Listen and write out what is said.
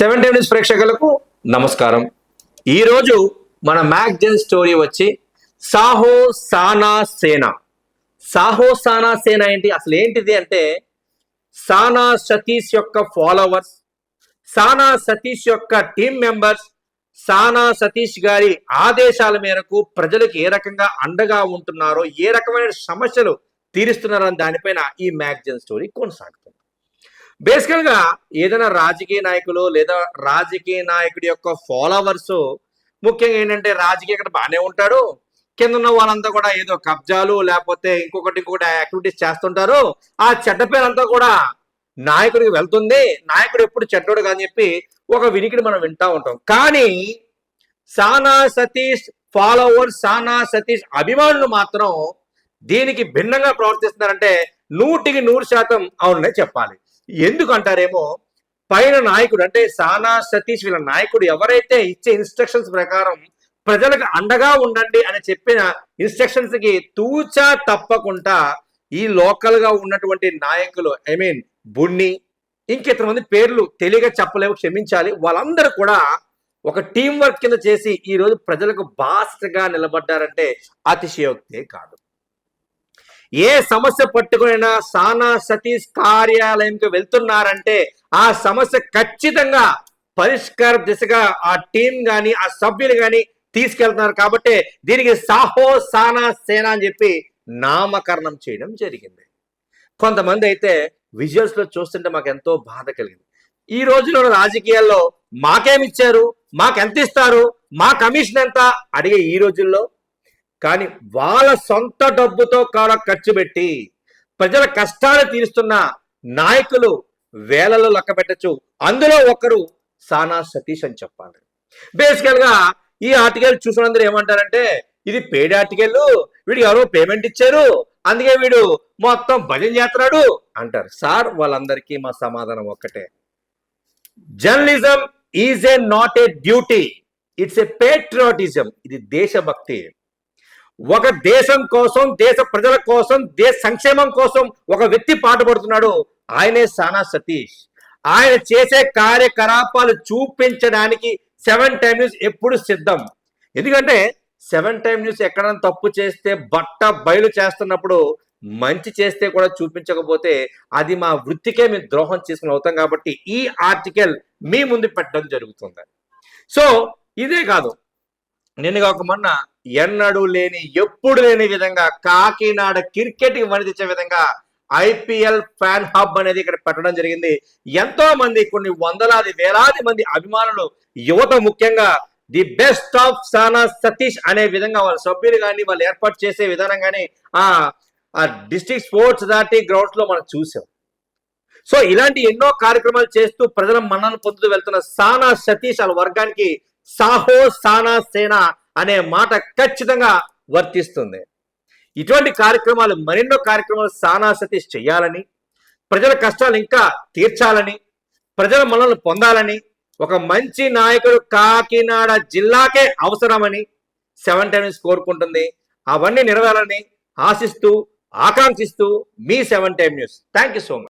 Seven news ప్రేక్షకులకు నమస్కారం. ఈరోజు మన మ్యాగ్జైన్ స్టోరీ వచ్చి సాహో సానా సేన. సాహో సానా సేన ఏంటి? అసలు ఏంటిది అంటే సానా సతీష్ యొక్క ఫాలోవర్స్ సానా సతీష్ యొక్క టీం మెంబర్స్ సానా సతీష్ గారి ఆదేశాల మేరకు ప్రజలకు ఏ రకంగా అండగా ఉంటున్నారో ఏ రకమైన సమస్యలు తీరుస్తున్నారని దానిపైన ఈ మ్యాగ్జైన్ స్టోరీ కొనసాగుతుంది. బేసికల్గా ఏదైనా రాజకీయ నాయకులు లేదా రాజకీయ నాయకుడి యొక్క ఫాలోవర్స్ ముఖ్యంగా ఏంటంటే రాజకీయ ఇక్కడ బాగానే ఉంటాడు. కింద ఉన్న వాళ్ళంతా కూడా ఏదో కబ్జాలు లేకపోతే ఇంకొకటి ఇంకొకటి యాక్టివిటీస్ చేస్తుంటారు. ఆ చెడ్డ పేరంతా కూడా నాయకుడికి వెళ్తుంది. నాయకుడు ఎప్పుడు చెడ్డోడు కాని చెప్పి ఒక వినికిడి మనం వింటా ఉంటాం. కానీ సానా సతీష్ ఫాలోవర్స్ సానా సతీష్ అభిమానులు మాత్రం దీనికి భిన్నంగా ప్రవర్తిస్తున్నారంటే నూటికి నూరు శాతం అవుననే చెప్పాలి. ఎందుకు అంటారేమో పైన నాయకుడు అంటే సానా సతీష్ వీళ్ళ నాయకుడు ఎవరైతే ఇచ్చే ఇన్స్ట్రక్షన్స్ ప్రకారం ప్రజలకు అండగా ఉండండి అని చెప్పిన ఇన్స్ట్రక్షన్స్కి తూచా తప్పకుండా ఈ లోకల్గా ఉన్నటువంటి నాయకులు ఐ మీన్ బున్ని ఇంకితర మంది పేర్లు తెలియక చెప్పలేవు క్షమించాలి. వాళ్ళందరూ కూడా ఒక టీం వర్క్ కింద చేసి ఈ రోజు ప్రజలకు బాస్గా నిలబడ్డారంటే అతిశయోక్తే కాదు. ఏ సమస్య పట్టుకునైనా సానా సతీష్ కార్యాలయంకి వెళ్తున్నారంటే ఆ సమస్య ఖచ్చితంగా పరిష్కార దిశగా ఆ టీం గాని ఆ సభ్యులు గాని తీసుకెళ్తున్నారు కాబట్టి దీనికి సాహో సానా సేన అని చెప్పి నామకరణం చేయడం జరిగింది. కొంతమంది అయితే విజువల్స్లో చూస్తుంటే మాకు ఎంతో బాధ కలిగింది. ఈ రోజులో రాజకీయాల్లో మాకేమిచ్చారు మాకెంత ఇస్తారు? మా కమిషన్ ఎంత? అడిగే ఈ రోజుల్లో కానీ వాళ్ళ సొంత డబ్బుతో కూడా ఖర్చు పెట్టి ప్రజల కష్టాలు తీరుస్తున్న నాయకులు వేలలో లెక్క పెట్టచ్చు అందులో ఒకరు సానా సతీష్ అని చెప్పాలి. బేసికల్గా ఈ ఆర్టికల్ చూసినందరూ ఏమంటారంటే ఇది పేడ్ ఆర్టికల్ వీడికి ఎవరో పేమెంట్ ఇచ్చారు అందుకే వీడు మొత్తం భజన చేస్తున్నాడు అంటారు. సార్ వాళ్ళందరికీ మా సమాధానం ఒక్కటే. Journalism is a not a duty it's a patriotism ఇది దేశభక్తి. ఒక దేశం కోసం దేశ ప్రజల కోసం దేశ సంక్షేమం కోసం ఒక వ్యక్తి పాటుపడుతున్నాడు. ఆయనే సానా సతీష్. ఆయన చేసే కార్యకలాపాలు చూపించడానికి సెవెన్ టైమ్ న్యూస్ ఎప్పుడు సిద్ధం. ఎందుకంటే సెవెన్ టైమ్ న్యూస్ ఎక్కడైనా తప్పు చేస్తే బట్ట బయలు చేస్తున్నప్పుడు మంచి చేస్తే కూడా చూపించకపోతే అది మా వృత్తికే మేము ద్రోహం చేసుకుని అవుతాం కాబట్టి ఈ ఆర్టికల్ మీ ముందు పెట్టడం జరుగుతుంది. సో ఇదే కాదు. నిన్న ఒక మొన్న ఎన్నడూ లేని ఎప్పుడు లేని విధంగా కాకినాడ క్రికెట్కి విధంగా ఐపీఎల్ ఫ్యాన్ హబ్ అనేది ఇక్కడ పెట్టడం జరిగింది. ఎంతో మంది కొన్ని వందలాది వేలాది మంది అభిమానులు యువత ముఖ్యంగా the best of Sana Satish అనే విధంగా వాళ్ళ సభ్యులు కానీ వాళ్ళు ఏర్పాటు చేసే విధానం కానీ ఆ ఆ డిస్ట్రిక్ట్ స్పోర్ట్స్ దాటి గ్రౌండ్స్లో మనం చూసాం. సో ఇలాంటి ఎన్నో కార్యక్రమాలు చేస్తూ ప్రజల మన్నలు పొందుతూ వెళ్తున్న సానా సతీష్ వాళ్ళ వర్గానికి సాహో సానా సేన అనే మాట ఖచ్చితంగా వర్తిస్తుంది. ఇటువంటి కార్యక్రమాలు మరెన్నో కార్యక్రమాలు సానా సతీష్ చేయాలని ప్రజల కష్టాలు ఇంకా తీర్చాలని ప్రజల మనల్ని పొందాలని ఒక మంచి నాయకుడు కాకినాడ జిల్లాకే అవసరమని సెవెన్ టైమ్స్ కోరుకుంటుంది. అవన్నీ నెరవేరాలని ఆశిస్తూ ఆకాంక్షిస్తూ మీ seven time news. Thank you so much.